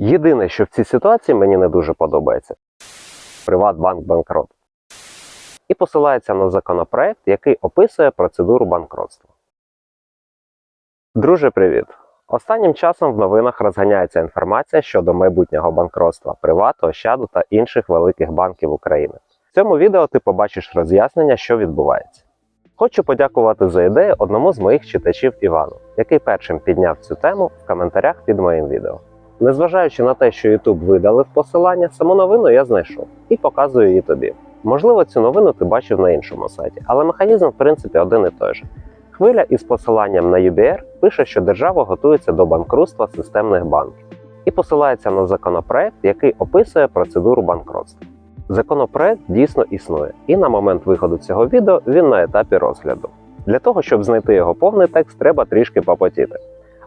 Єдине, що в цій ситуації мені не дуже подобається Приватбанк банкрот. І посилається на законопроект, який описує процедуру банкротства. Друже, привіт! Останнім часом в новинах розганяється інформація щодо майбутнього банкротства Приват, Ощаду та інших великих банків України. В цьому відео ти побачиш роз'яснення, що відбувається. Хочу подякувати за ідею одному з моїх читачів Івану, який першим підняв цю тему в коментарях під моїм відео. Незважаючи на те, що YouTube видалив посилання, саму новину я знайшов і показую її тобі. Можливо, цю новину ти бачив на іншому сайті, але механізм в принципі один і той же. Хвиля із посиланням на UBR пише, що держава готується до банкрутства системних банків і посилається на законопроект, який описує процедуру банкротства. Законопроект дійсно існує, і на момент виходу цього відео він на етапі розгляду. Для того, щоб знайти його повний текст, треба трішки попотіти.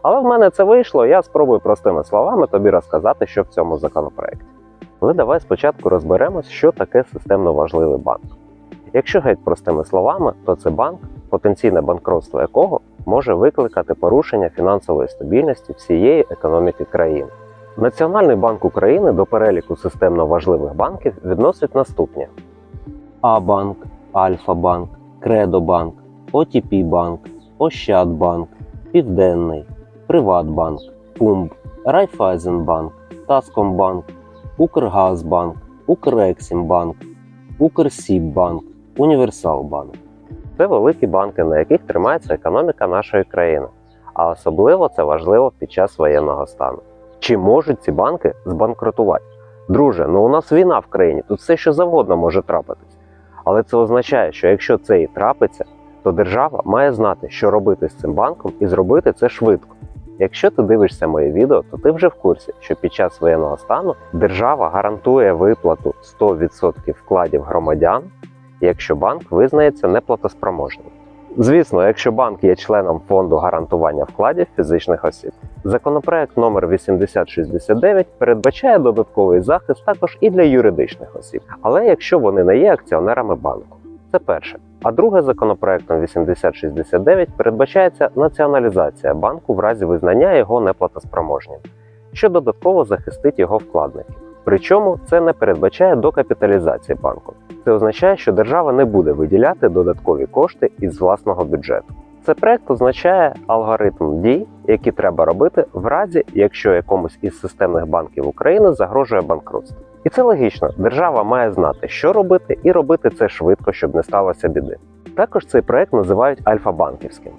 Але в мене це вийшло, я спробую простими словами тобі розказати, що в цьому законопроекті. Але давай спочатку розберемось, що таке системно важливий банк. Якщо геть простими словами, то це банк, потенційне банкротство якого може викликати порушення фінансової стабільності всієї економіки країни. Національний банк України до переліку системно важливих банків відносить наступні: А-банк, Альфа-банк, Кредобанк, ОТП-банк, Ощадбанк, Південний, Приватбанк, Пумб, Райфайзенбанк, Таскомбанк, Укргазбанк, Укрексімбанк, Укрсіббанк, Універсалбанк. Це великі банки, на яких тримається економіка нашої країни. А особливо це важливо під час воєнного стану. Чи можуть ці банки збанкрутувати? Друже, ну у нас війна в країні, тут все що завгодно може трапитись. Але це означає, що якщо це і трапиться, то держава має знати, що робити з цим банком, і зробити це швидко. Якщо ти дивишся моє відео, то ти вже в курсі, що під час воєнного стану держава гарантує виплату 100% вкладів громадян, якщо банк визнається неплатоспроможним. Звісно, якщо банк є членом фонду гарантування вкладів фізичних осіб. Законопроект номер 8069 передбачає додатковий захист також і для юридичних осіб, але якщо вони не є акціонерами банку. Це перше. А друге, законопроектом 8069 передбачається націоналізація банку в разі визнання його неплатоспроможнім, що додатково захистить його вкладників. Причому це не передбачає докапіталізації банку. Це означає, що держава не буде виділяти додаткові кошти із власного бюджету. Це проект означає алгоритм дій, які треба робити в разі, якщо якомусь із системних банків України загрожує банкрутство. І це логічно. Держава має знати, що робити, і робити це швидко, щоб не сталося біди. Також цей проект називають альфа-банківським.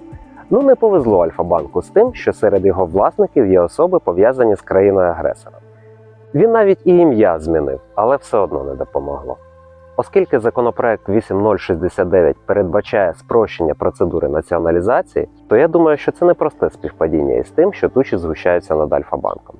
Ну не повезло Альфа-банку з тим, що серед його власників є особи пов'язані з країною агресором. Він навіть і ім'я змінив, але все одно не допомогло. Оскільки законопроект 8069 передбачає спрощення процедури націоналізації, то я думаю, що це не просте співпадіння із тим, що тучі згущаються над Альфа-банком.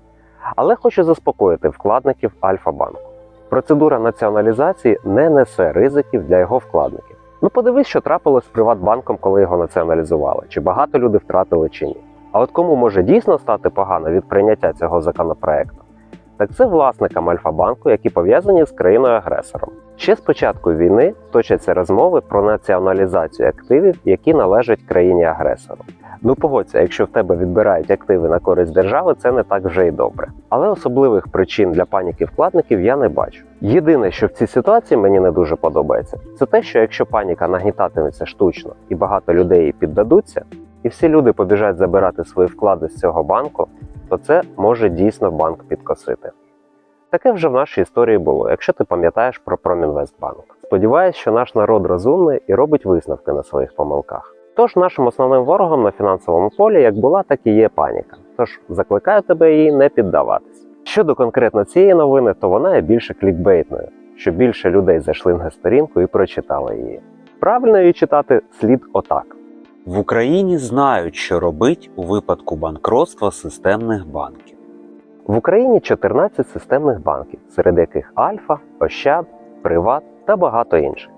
Але хочу заспокоїти вкладників Альфа-банку. Процедура націоналізації не несе ризиків для його вкладників. Ну подивись, що трапилось з Приватбанком, коли його націоналізували, чи багато люди втратили чи ні. А от кому може дійсно стати погано від прийняття цього законопроекту? так це власникам Альфа-банку, які пов'язані з країною-агресором. Ще з початку війни точаться розмови про націоналізацію активів, які належать країні-агресору. Ну погодься, якщо в тебе відбирають активи на користь держави, це не так вже й добре. Але особливих причин для паніки вкладників я не бачу. Єдине, що в цій ситуації мені не дуже подобається, це те, що якщо паніка нагнітатиметься штучно і багато людей піддадуться, і всі люди побіжать забирати свої вклади з цього банку, то це може дійсно банк підкосити. Таке вже в нашій історії було, якщо ти пам'ятаєш про Промінвестбанк. Сподіваюсь, що наш народ розумний і робить висновки на своїх помилках. Тож нашим основним ворогом на фінансовому полі як була, так і є паніка. Тож закликаю тебе їй не піддаватись. Щодо конкретно цієї новини, то вона є більше клікбейтною, щоб більше людей зайшли на сторінку і прочитали її. Правильно її читати слід отак. В Україні знають, що робить у випадку банкротства системних банків. В Україні 14 системних банків, серед яких Альфа, Ощад, Приват та багато інших.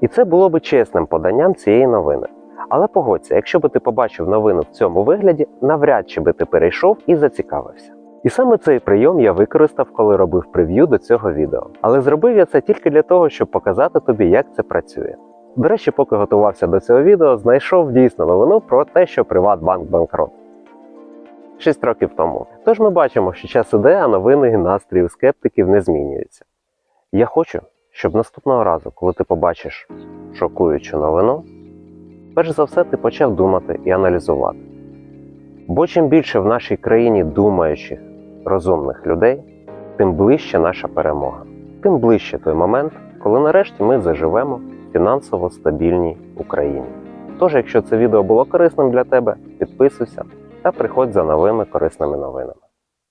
І це було би чесним поданням цієї новини. Але погодься, якщо би ти побачив новину в цьому вигляді, навряд чи би ти перейшов і зацікавився. І саме цей прийом я використав, коли робив прев'ю до цього відео. Але зробив я це тільки для того, щоб показати тобі, як це працює. До речі, поки готувався до цього відео, знайшов дійсно новину про те, що Приватбанк банкрот. 6 років тому. Тож ми бачимо, що час іде, а новини і настрій скептиків не змінюються. Я хочу, щоб наступного разу, коли ти побачиш шокуючу новину, перш за все ти почав думати і аналізувати. Бо чим більше в нашій країні думаючих, розумних людей, тим ближче наша перемога, тим ближче той момент, коли нарешті ми заживемо в фінансово стабільній Україні. Тож, якщо це відео було корисним для тебе, підписуйся та приходь за новими корисними новинами.